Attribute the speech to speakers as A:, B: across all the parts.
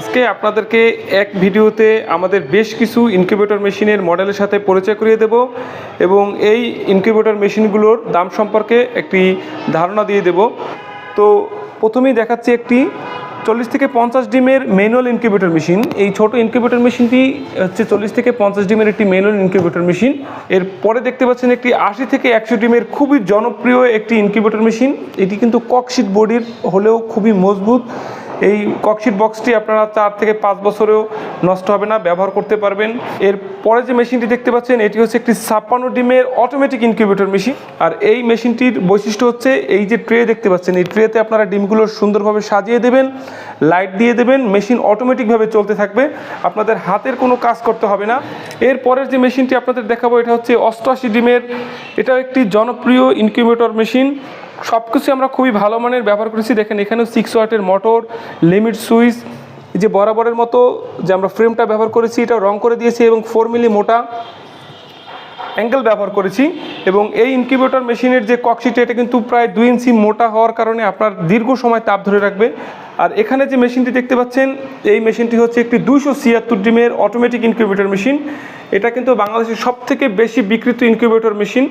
A: আজকে আপনাদেরকে এক ভিডিওতে আমাদের বেশ কিছু ইনকিউবেটর মেশিনের মডেলের সাথে পরিচয় করিয়ে দেব এবং এই ইনকিউবেটর মেশিনগুলোর দাম সম্পর্কে একটি ধারণা দিয়ে দেব। তো প্রথমেই দেখাচ্ছি একটি চল্লিশ থেকে পঞ্চাশ ডিমের ম্যানুয়াল ইনকিউবেটর মেশিন এই ছোট ইনকিউবেটর মেশিনটি হচ্ছে চল্লিশ থেকে পঞ্চাশ ডিমের একটি ম্যানুয়াল ইনকিউবেটর মেশিন এর পরে দেখতে পাচ্ছেন একটি আশি থেকে একশো ডিমের খুবই জনপ্রিয় একটি ইনকিউবেটর মেশিন এটি কিন্তু ককশিট বডির হলেও খুবই মজবুত। এই ককশিট বক্সটি আপনারা চার থেকে পাঁচ বছরেও নষ্ট হবে না, ব্যবহার করতে পারবেন। এর পরে যে মেশিনটি দেখতে পাচ্ছেন, এটি হচ্ছে একটি ছাপ্পান্ন ডিমের অটোমেটিক ইনকিউবেটর মেশিন আর এই মেশিনটির বৈশিষ্ট্য হচ্ছে, এই যে ট্রে দেখতে পাচ্ছেন, এই ট্রেতে আপনারা ডিমগুলো সুন্দরভাবে সাজিয়ে দেবেন লাইট দিয়ে দেবেন মেশিন অটোমেটিকভাবে চলতে থাকবে। আপনাদের হাতের কোনো কাজ করতে হবে না। এর পরের যে মেশিনটি আপনাদের দেখাবো, এটা হচ্ছে অষ্টআশি ডিমের, এটাও একটি জনপ্রিয় ইনকিউবেটর মেশিন সব কিছু আমরা খুবই ভালো মানের ব্যবহার করেছি। দেখেন, এখানেও সিক্স ওয়াটের মোটর লিমিট সুইচ যে বরাবরের মতো যে আমরা ফ্রেমটা ব্যবহার করেছি এটা রং করে দিয়েছি এবং ফোর মিলি মোটা অ্যাঙ্গেল ব্যবহার করেছি এবং এই ইনকিউবেটর মেশিনের যে ককশিট এটা কিন্তু প্রায় দুই ইঞ্চি মোটা হওয়ার কারণে আপনার দীর্ঘ সময় তাপ ধরে রাখবে। আর এখানে যে মেশিনটি দেখতে পাচ্ছেন, এই মেশিনটি হচ্ছে একটি দুইশো ছিয়াত্তর ডিমের অটোমেটিক ইনকিউবেটর মেশিন এটা কিন্তু বাংলাদেশের সব থেকে বেশি বিক্রিত ইনকিউবেটর মেশিন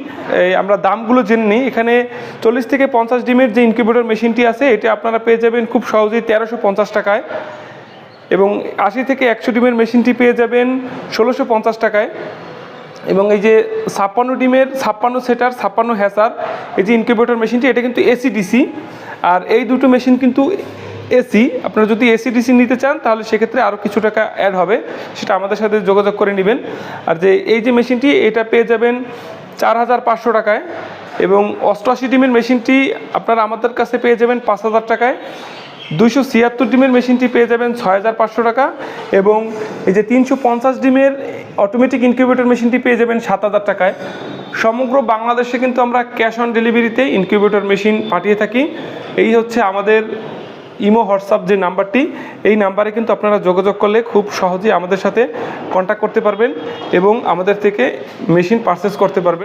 A: এই আমরা দামগুলো জেনে নিই। এখানে চল্লিশ থেকে পঞ্চাশ ডিমের যে ইনকিউবেটর মেশিনটি আছে, এটা আপনারা পেয়ে যাবেন খুব সহজেই তেরোশো পঞ্চাশ টাকায়। এবং আশি থেকে একশো ডিমের মেশিনটি পেয়ে যাবেন ষোলোশো পঞ্চাশ টাকায়। এবং এই যে ছাপ্পান্ন ডিমের, ছাপ্পান্ন সেটার, ছাপ্পান্ন হ্যাসার এই যে ইনকিউবেটর মেশিনটি এটা কিন্তু এসি ডিসি আর এই দুটো মেশিন কিন্তু এসি আপনারা যদি এসি ডিসি নিতে চান, তাহলে সেক্ষেত্রে আরও কিছু টাকা অ্যাড হবে। সেটা আমাদের সাথে যোগাযোগ করে নেবেন। আর যে এই যে মেশিনটি, এটা পেয়ে যাবেন চার হাজার পাঁচশো টাকায়। এবং অষ্টআশি ডিমের মেশিনটি আপনারা আমাদের কাছে পেয়ে যাবেন পাঁচ হাজার টাকায়। দুইশো ছিয়াত্তর ডিমের মেশিনটি পেয়ে যাবেন ছয় হাজার পাঁচশো টাকা। এবং এই যে তিনশো পঞ্চাশ ডিমের অটোমেটিক ইনকিউবেটর মেশিনটি পেয়ে যাবেন সাত হাজার টাকায়। সমগ্র বাংলাদেশে কিন্তু আমরা ক্যাশ অন ডেলিভারিতে ইনকিউবেটর মেশিন পাঠিয়ে থাকি। এই হচ্ছে আমাদের ইমো, হোয়াটসঅ্যাপ যে নাম্বারটি, এই নাম্বারে কিন্তু আপনারা যোগাযোগ করলে খুব সহজেই আমাদের সাথে কন্ট্যাক্ট করতে পারবেন এবং আমাদের থেকে মেশিন পারচেস করতে পারবেন।